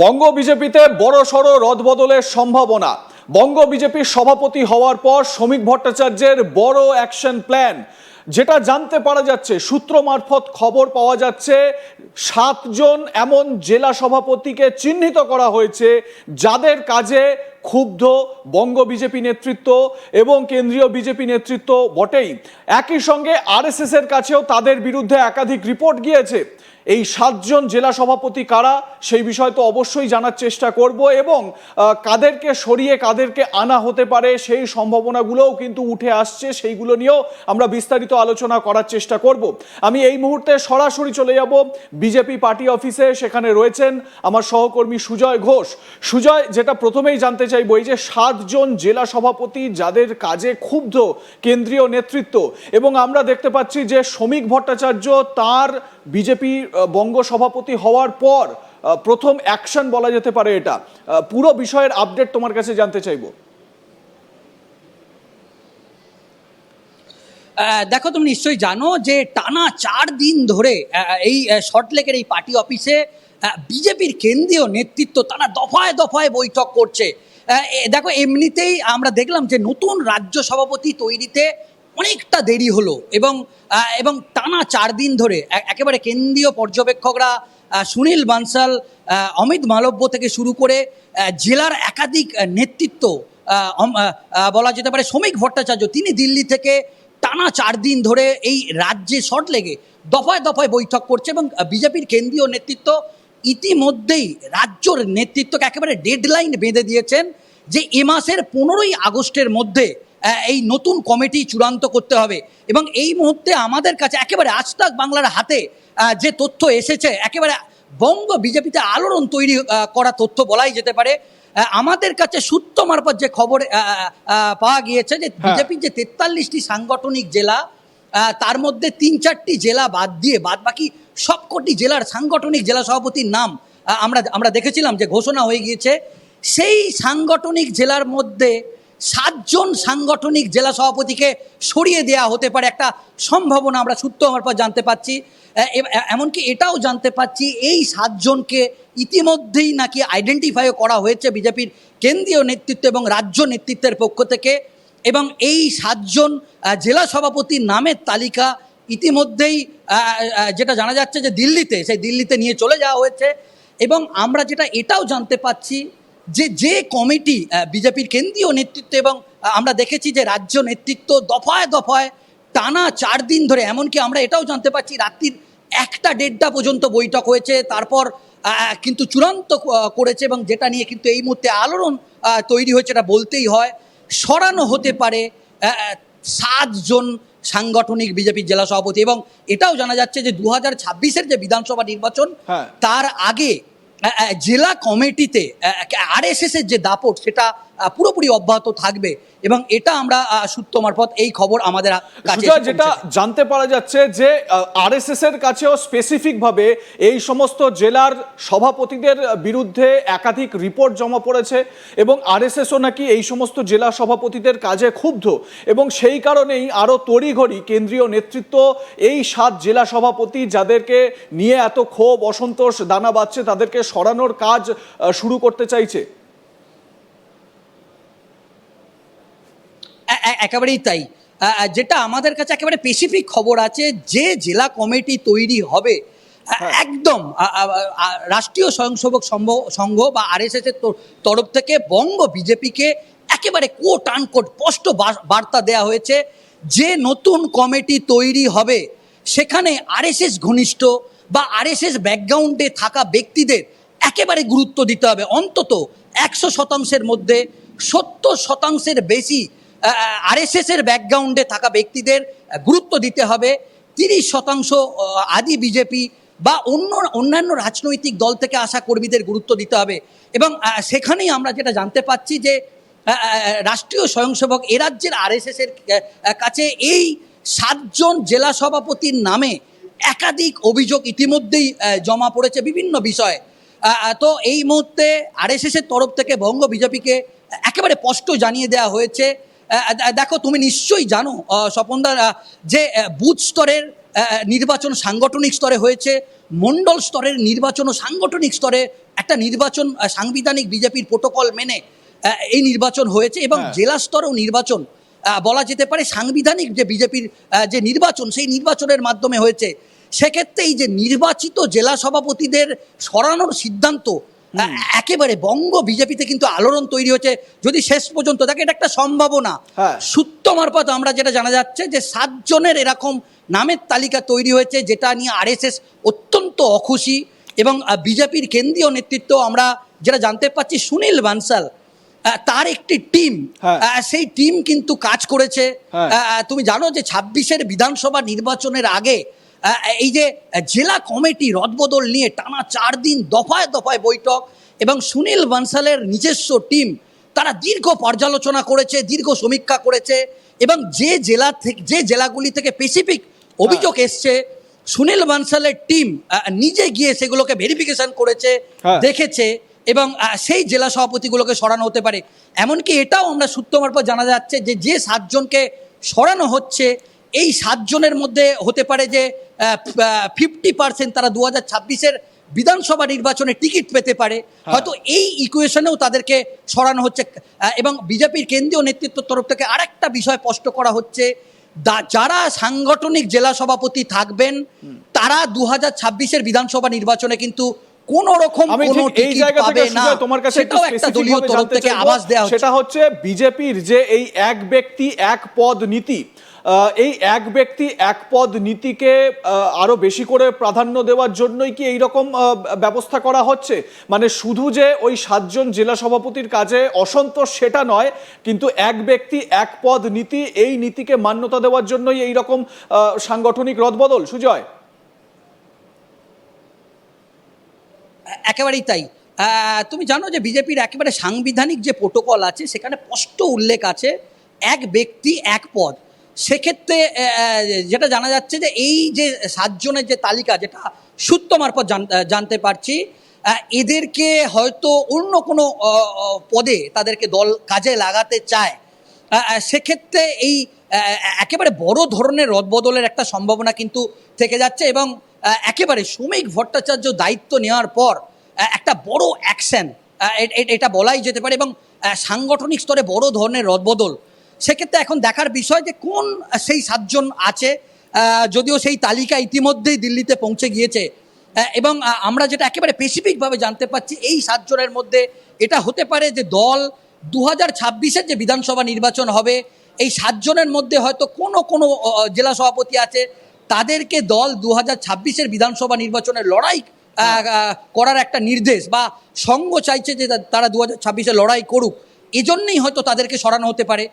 বঙ্গ বিজেপিতে বড় সড় রদবদলের সম্ভাবনা। বঙ্গ বিজেপির সভাপতি হওয়ার পর শ্রমিক ভট্টাচার্যের বড় অ্যাকশন প্ল্যান। যেটা জানতে পারা যাচ্ছে, সূত্র মারফত খবর পাওয়া যাচ্ছে সাতজন এমন জেলা সভাপতিকে চিহ্নিত করা হয়েছে, যাদের কাজে ক্ষুব্ধ বঙ্গ বিজেপি নেতৃত্ব এবং কেন্দ্রীয় বিজেপি নেতৃত্ব বটেই। একই সঙ্গে আরএসএস এর কাছেও তাদের বিরুদ্ধে একাধিক রিপোর্ট গিয়েছে। এই সাতজন জেলা সভাপতি কারা, সেই বিষয় তো অবশ্যই জানার চেষ্টা করব এবং কাদেরকে সরিয়ে কাদেরকে আনা হতে পারে সেই সম্ভাবনাগুলোও কিন্তু উঠে আসছে, সেইগুলো নিয়েও আমরা বিস্তারিত আলোচনা করার চেষ্টা করব। আমি এই মুহূর্তে সরাসরি চলে যাব বিজেপি পার্টি অফিসে, সেখানে রয়েছেন আমার সহকর্মী সুজয় ঘোষ। সুজয়, যেটা প্রথমেই জানতে চাইব, এই যে সাতজন জেলা সভাপতি, যাদের কাজে ক্ষুব্ধ কেন্দ্রীয় নেতৃত্ব, এবং আমরা দেখতে পাচ্ছি যে শ্রমিক ভট্টাচার্য তার বিজেপি বঙ্গ সভাপতি হওয়ার পর প্রথম অ্যাকশন বলা যেতে পারে এটা। পুরো বিষয়ের আপডেট তোমার কাছে জানতে চাইব। দেখো, তুমি নিশ্চয়ই জানো যে টানা চার দিন ধরে এই শর্টলেকের এই পার্টি অফিসে বিজেপির কেন্দ্রীয় নেতৃত্ব তারা দফায় দফায় বৈঠক করছে। দেখো, এমনিতেই আমরা দেখলাম যে নতুন রাজ্য সভাপতি তৈরিতে অনেকটা দেরি হলো এবং এবং টানা চার দিন ধরে একেবারে কেন্দ্রীয় পর্যবেক্ষকরা সুনীল বানসাল অমিত মালব্য থেকে শুরু করে জেলার একাধিক নেতৃত্ব বলা যেতে পারে শ্রমিক ভট্টাচার্য, তিনি দিল্লি থেকে টানা চার দিন ধরে এই রাজ্যে শট লেগে দফায় দফায় বৈঠক করছে এবং বিজেপির কেন্দ্রীয় নেতৃত্ব ইতিমধ্যেই রাজ্যর নেতৃত্বকে একেবারে ডেডলাইন বেঁধে দিয়েছেন যে এ মাসের পনেরোই আগস্টের মধ্যে এই নতুন কমিটি চূড়ান্ত করতে হবে। এবং এই মুহূর্তে আমাদের কাছে একেবারে আজতাক বাংলার হাতে যে তথ্য এসেছে একেবারে বঙ্গ বিজেপিতে আলোড়ন তৈরি করা তথ্য বলাই যেতে পারে। আমাদের কাছে সূত্র মারফত যে খবর পাওয়া গিয়েছে যে হ্যাঁ। বিজেপির যে তেতাল্লিশটি সাংগঠনিক জেলা তার মধ্যে তিন চারটি জেলা বাদ দিয়ে বাদ বাকি সবকটি জেলার সাংগঠনিক জেলা সভাপতির নাম আমরা আমরা দেখেছিলাম যে ঘোষণা হয়ে গিয়েছে। সেই সাংগঠনিক জেলার মধ্যে সাতজন সাংগঠনিক জেলা সভাপতিকে সরিয়ে দেওয়া হতে পারে একটা সম্ভাবনা আমরা সূত্র আমার পর জানতে পাচ্ছি। এমনকি এটাও জানতে পাচ্ছি, এই সাতজনকে ইতিমধ্যেই নাকি আইডেন্টিফাইও করা হয়েছে বিজেপির কেন্দ্রীয় নেতৃত্ব এবং রাজ্য নেতৃত্বের পক্ষ থেকে। এবং এই সাতজন জেলা সভাপতির নামের তালিকা ইতিমধ্যেই যেটা জানা যাচ্ছে যে দিল্লিতে, সেই দিল্লিতে নিয়ে চলে যাওয়া হয়েছে। এবং আমরা যেটা এটাও জানতে পাচ্ছি যে যে কমিটি বিজেপির কেন্দ্রীয় নেতৃত্ব এবং আমরা দেখেছি যে রাজ্য নেতৃত্ব দফায় দফায় টানা চার দিন ধরে এমনকি আমরা এটাও জানতে পারছি রাত্রির একটা দেড়টা পর্যন্ত বৈঠক হয়েছে তারপর কিন্তু চূড়ান্ত করেছে এবং যেটা নিয়ে কিন্তু এই মুহূর্তে আলোড়ন তৈরি হয়েছে এটা বলতেই হয় সরানো হতে পারে সাতজন সাংগঠনিক বিজেপির জেলা সভাপতি এবং এটাও জানা যাচ্ছে যে দু হাজার ছাব্বিশের যে বিধানসভা নির্বাচন হ্যাঁ। তার আগে জেলা কমিটিতে আরএসএস এর যে দাপট সেটা পুরোপুরি অব্যাহত থাকবে। এবং এটা আমরা সূত্র মারফত এই খবর আমাদের কাছে যেটা জানতে পারা যাচ্ছে যে আরএসএস এর কাছেও স্পেসিফিক ভাবে এই সমস্ত জেলার সভাপতিদের বিরুদ্ধে একাধিক রিপোর্ট জমা পড়েছে এবং আরএসএসও নাকি এই সমস্ত জেলা সভাপতিদের কাজে ক্ষুব্ধ এবং সেই কারণেই আরও তড়িঘড়ি কেন্দ্রীয় নেতৃত্ব এই সাত জেলা সভাপতি যাদেরকে নিয়ে এত ক্ষোভ অসন্তোষ দানা বাচ্ছে তাদেরকে সরানোর কাজ শুরু করতে চাইছে এ- এ- একেবারেই তাই। যেটা আমাদের কাছে একেবারে স্পেসিফিক খবর আছে যে জেলা কমিটি তৈরি হবে হ্যাঁ। একদম রাষ্ট্রীয় স্বয়ংসেবক সংঘ বা আরএসএস এর তরফ থেকে বঙ্গ বিজেপিকে একেবারে কোট আনকোট স্পষ্ট বার্তা দেওয়া হয়েছে যে নতুন কমিটি তৈরি হবে। সেখানে আরএসএস ঘনিষ্ঠ বা আরএসএস ব্যাকগ্রাউন্ডে থাকা ব্যক্তিদের একেবারে গুরুত্ব দিতে হবে। অন্তত একশো শতাংশের মধ্যে সত্তর শতাংশের বেশি আরএসএস এর ব্যাকগ্রাউন্ডে থাকা ব্যক্তিদের গুরুত্ব দিতে হবে। তিরিশ শতাংশ আদি বিজেপি বা অন্য, অন্যান্য রাজনৈতিক দল থেকে আসা কর্মীদের গুরুত্ব দিতে হবে। এবং সেখানেই আমরা যেটা জানতে পাচ্ছি যে রাষ্ট্রীয় স্বয়ংসেবক এ রাজ্যের আরএসএস এর কাছে এই সাতজন জেলা সভাপতির নামে একাধিক অভিযোগ ইতিমধ্যেই জমা পড়েছে বিভিন্ন বিষয়ে। তো এই মুহূর্তে আরএসএস এর তরফ থেকে বঙ্গ বিজেপিকে একেবারে স্পষ্ট জানিয়ে দেওয়া হয়েছে দেখো তুমি নিশ্চয়ই জানো স্বপনদার যে বুথ স্তরের নির্বাচন সাংগঠনিক স্তরে হয়েছে মণ্ডল স্তরের নির্বাচন ও সাংগঠনিক স্তরে একটা নির্বাচন সাংবিধানিক বিজেপির প্রোটোকল মেনে এই নির্বাচন হয়েছে এবং হ্যাঁ। জেলা স্তরেও নির্বাচন বলা যেতে পারে সাংবিধানিক যে বিজেপির যে নির্বাচন সেই নির্বাচনের মাধ্যমে হয়েছে সেক্ষেত্রে এই যে নির্বাচিত জেলা সভাপতিদের সরানোর সিদ্ধান্ত একেবারে বঙ্গ বিজেপিতে কিন্তু আলোড়ন তৈরি হয়েছে যদি শেষ পর্যন্ত দেখে এটা একটা সম্ভাবনা হ্যাঁ। সূত্র মারফত আমরা যেটা জানা যাচ্ছে যে সাতজনের এরকম নামের তালিকা তৈরি হয়েছে যেটা নিয়ে আরএসএস অত্যন্ত অখুশি এবং বিজেপির কেন্দ্রীয় নেতৃত্ব আমরা যেটা জানতে পারছি সুনীল বানসাল তার একটি টিম হ্যাঁ। সেই টিম কিন্তু কাজ করেছে হ্যাঁ। তুমি জানো যে ছাব্বিশের বিধানসভা নির্বাচনের আগে এই যে জেলা কমিটি রদবদল নিয়ে টানা চার দিন দফায় দফায় বৈঠক এবং সুনীল বানসালের নিজস্ব টিম তারা দীর্ঘ পর্যালোচনা করেছে দীর্ঘ সমীক্ষা করেছে এবং যে জেলা থেকে যে জেলাগুলি থেকে স্পেসিফিক অভিযোগ এসছে সুনীল বানসালের টিম নিজে গিয়ে সেগুলোকে ভেরিফিকেশন করেছে হ্যাঁ। দেখেছে এবং সেই জেলা সভাপতিগুলোকে সরানো হতে পারে এমনকি এটাও আমরা সূত্র মারফত জানা যাচ্ছে যে যে সাতজনকে সরানো হচ্ছে এই সাতজনের মধ্যে হতে পারে যে ফিফটি পার্সেন্ট তারা দু হাজার ছাব্বিশের বিধানসভা নির্বাচনে টিকিট পেতে পারে। হয়তো এই ইকুয়েশনেও তাদেরকে সরানো হচ্ছে। এবং বিজেপির কেন্দ্রীয় নেতৃত্বের তরফ থেকে আরেকটা বিষয় স্পষ্ট করা হচ্ছে। যারা সাংগঠনিক জেলা সভাপতি থাকবেন তারা দু হাজার ছাব্বিশের বিধানসভা নির্বাচনে কিন্তু কোন রকম কোনো এই জায়গা থেকে সুজয় তোমার কাছে সেটাও একটা দলীয় তরফ থেকে আভাস দেওয়া সেটা হচ্ছে বিজেপির যে এই এক ব্যক্তি এক পদ নীতি। এই এক ব্যক্তি এক পদ নীতিকে আহ, আরও বেশি করে প্রাধান্য দেওয়ার জন্যই কি এই রকম ব্যবস্থা করা হচ্ছে? মানে শুধু যে ওই সাতজন জেলা সভাপতির কাজে অসন্তোষ সেটা নয় কিন্তু এক ব্যক্তি এক পদ নীতি এই নীতিকে মান্যতা দেওয়ার জন্যই এই রকম সাংগঠনিক রদবদল। সুজয়? একেবারেই তাই। তুমি জানো যে বিজেপির একেবারে সাংবিধানিক যে প্রোটোকল আছে সেখানে স্পষ্ট উল্লেখ আছে এক ব্যক্তি এক পদ। সেক্ষেত্রে যেটা জানা যাচ্ছে যে এই যে সাতজনের যে তালিকা যেটা সূত্র মারফত জান- জানতে পারছি এদেরকে হয়তো অন্য কোনো পদে তাদেরকে দল কাজে লাগাতে চায়। সেক্ষেত্রে এই একেবারে বড় ধরনের রদবদলের একটা সম্ভাবনা কিন্তু থেকে যাচ্ছে এবং একেবারে শ্রমিক ভট্টাচার্য দায়িত্ব নেওয়ার পর একটা বড় অ্যাকশন এটা বলাই যেতে পারে এবং সাংগঠনিক স্তরে বড় ধরনের রদবদল সেক্ষেত্রে এখন দেখার বিষয় যে কোন সেই সাতজন আছে যদিও সেই তালিকা ইতিমধ্যেই দিল্লিতে পৌঁছে গিয়েছে। এবং আমরা যেটা একেবারে স্পেসিফিকভাবে জানতে পারছি, এই সাতজনের মধ্যে এটা হতে পারে যে দল দু হাজার ছাব্বিশের যে বিধানসভা নির্বাচন হবে, এই সাতজনের মধ্যে হয়তো কোনো কোনো জেলা সভাপতি আছে, তাদেরকে দল দু হাজার ছাব্বিশের বিধানসভা নির্বাচনের লড়াই করার একটা নির্দেশ বা সঙ্গ চাইছে যে তারা দু হাজার ছাব্বিশে লড়াই করুক, এজন্যই হয়তো তাদেরকে সরানো হতে পারে।